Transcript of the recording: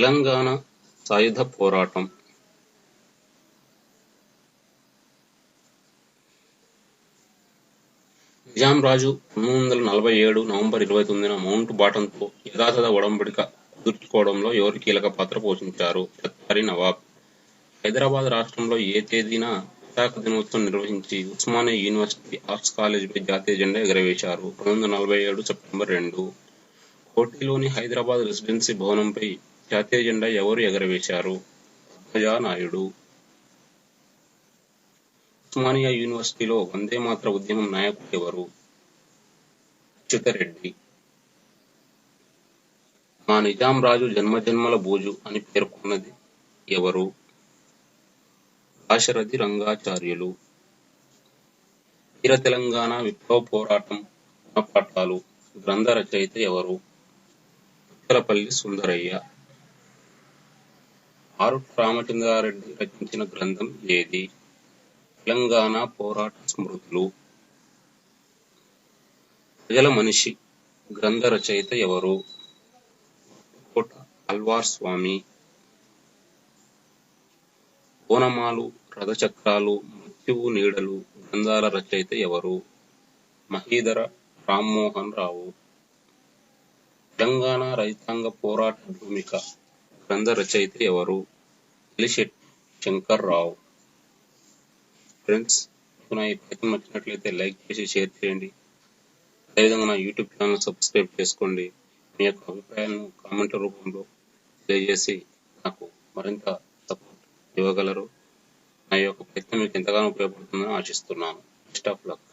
తెలంగాణ సాయుధ పోరాటం. నిజాం రాజు పంతొమ్మిది వందల నలభై ఏడు నవంబర్ ఇరవై తొమ్మిదిన మౌంట్ బాటన్తో యథాతథ ఒడంబడిక కుదుర్చుకోవడంలో ఎవరు కీలక పాత్ర పోషించారు? సత్తారి నవాబ్. హైదరాబాద్ రాష్ట్రంలో ఏ తేదీన పతాక దినోత్సవం నిర్వహించి ఉస్మానియా యూనివర్సిటీ ఆర్ట్స్ కాలేజీపై జాతీయ జెండా ఎగరవేశారు? పంతొమ్మిది వందల నలభై ఏడు సెప్టెంబర్ రెండు. కోటిలోని హైదరాబాద్ రెసిడెన్సీ భవనంపై జాతీయ జెండా ఎవరు ఎగరవేశారు? నాయుడు ఉస్మానియా యూనివర్సిటీలో వందే మాత్ర ఉద్యమం నాయకుడు ఎవరు? అచ్యుతరెడ్డి. మా నిజాం రాజు జన్మజన్మల బోజు అని పేర్కొన్నది ఎవరు? దాశరథి రంగాచార్యులు. వీర తెలంగాణ విప్లవ పోరాటం గుణపాఠాలు. గ్రంథ రచయిత ఎవరు? ఉత్తరపల్లి సుందరయ్య. ఆరుట్ రామచంద్రారెడ్డి రచించిన గ్రంథం ఏది? తెలంగాణ పోరాట స్మృతులు. ప్రజల మనిషి గ్రంథ రచయిత ఎవరు? కోట అల్వార్ స్వామి ఓనమాలు రథచక్రాలు మృత్యువు నీడలు గ్రంథాల రచయిత ఎవరు? మహీధర రామ్మోహన్ రావు. తెలంగాణ రైతాంగ పోరాట భూమిక గ్రంథ రచయిత ఎవరు? ఎలిశెట్టి శంకర్ రావు ఫ్రెండ్స్ నా ఈ ప్రయత్నం నచ్చినట్లయితే లైక్ చేసి షేర్ చేయండి. అదేవిధంగా నా యూట్యూబ్ ఛానల్ సబ్స్క్రైబ్ చేసుకోండి. మీ యొక్క అభిప్రాయాలను కామెంట్ రూపంలో తెలియజేసి నాకు మరింత సపోర్ట్ ఇవ్వగలరు. నా యొక్క ప్రయత్నం మీకు ఎంతగానో ఉపయోగపడుతుందని ఆశిస్తున్నాను. Best of luck.